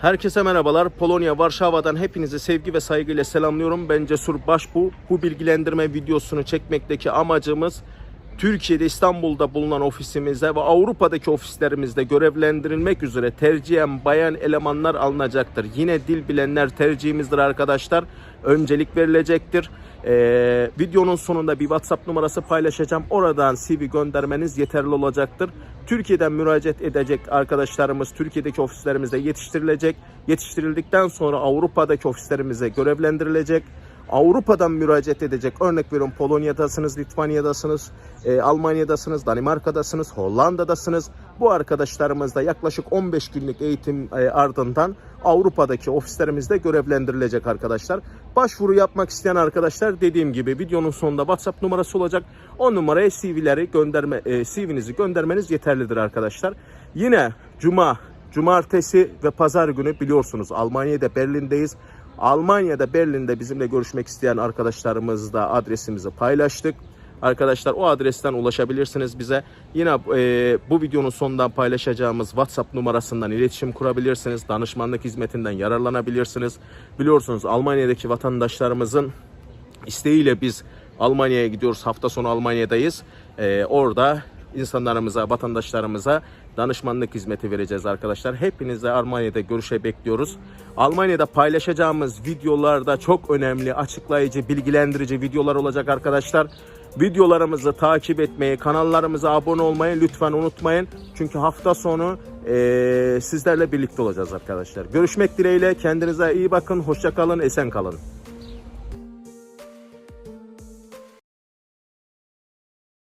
Herkese merhabalar. Polonya, Varşova'dan hepinizi sevgi ve saygıyla selamlıyorum. Ben Cesur Başbu. Bu bilgilendirme videosunu çekmekteki amacımız Türkiye'de İstanbul'da bulunan ofisimizde ve Avrupa'daki ofislerimizde görevlendirilmek üzere tercihen bayan elemanlar alınacaktır. Yine dil bilenler tercihimizdir arkadaşlar. Öncelik verilecektir. Ee, videonun sonunda bir WhatsApp numarası paylaşacağım. Oradan CV göndermeniz yeterli olacaktır. Türkiye'den müracaat edecek arkadaşlarımız Türkiye'deki ofislerimizde yetiştirilecek. Yetiştirildikten sonra Avrupa'daki ofislerimize görevlendirilecek. Avrupa'dan müracaat edecek. Örnek veriyorum Polonya'dasınız, Litvanya'dasınız, e, Almanya'dasınız, Danimarka'dasınız, Hollanda'dasınız. Bu arkadaşlarımız da yaklaşık 15 günlük eğitim e, ardından Avrupa'daki ofislerimizde görevlendirilecek arkadaşlar. Başvuru yapmak isteyen arkadaşlar dediğim gibi videonun sonunda WhatsApp numarası olacak. O numaraya CV'leri gönderme e, CV'nizi göndermeniz yeterlidir arkadaşlar. Yine cuma, cumartesi ve pazar günü biliyorsunuz Almanya'da Berlin'deyiz. Almanya'da Berlin'de bizimle görüşmek isteyen arkadaşlarımızla adresimizi paylaştık. Arkadaşlar o adresten ulaşabilirsiniz bize. Yine e, bu videonun sonundan paylaşacağımız WhatsApp numarasından iletişim kurabilirsiniz. Danışmanlık hizmetinden yararlanabilirsiniz. Biliyorsunuz Almanya'daki vatandaşlarımızın isteğiyle biz Almanya'ya gidiyoruz. Hafta sonu Almanya'dayız. E, orada insanlarımıza, vatandaşlarımıza danışmanlık hizmeti vereceğiz arkadaşlar. Hepinizle Almanya'da görüşe bekliyoruz. Almanya'da paylaşacağımız videolarda çok önemli, açıklayıcı, bilgilendirici videolar olacak arkadaşlar. Videolarımızı takip etmeyi, kanallarımıza abone olmayı lütfen unutmayın. Çünkü hafta sonu eee, sizlerle birlikte olacağız arkadaşlar. Görüşmek dileğiyle. Kendinize iyi bakın. Hoşça kalın. Esen kalın.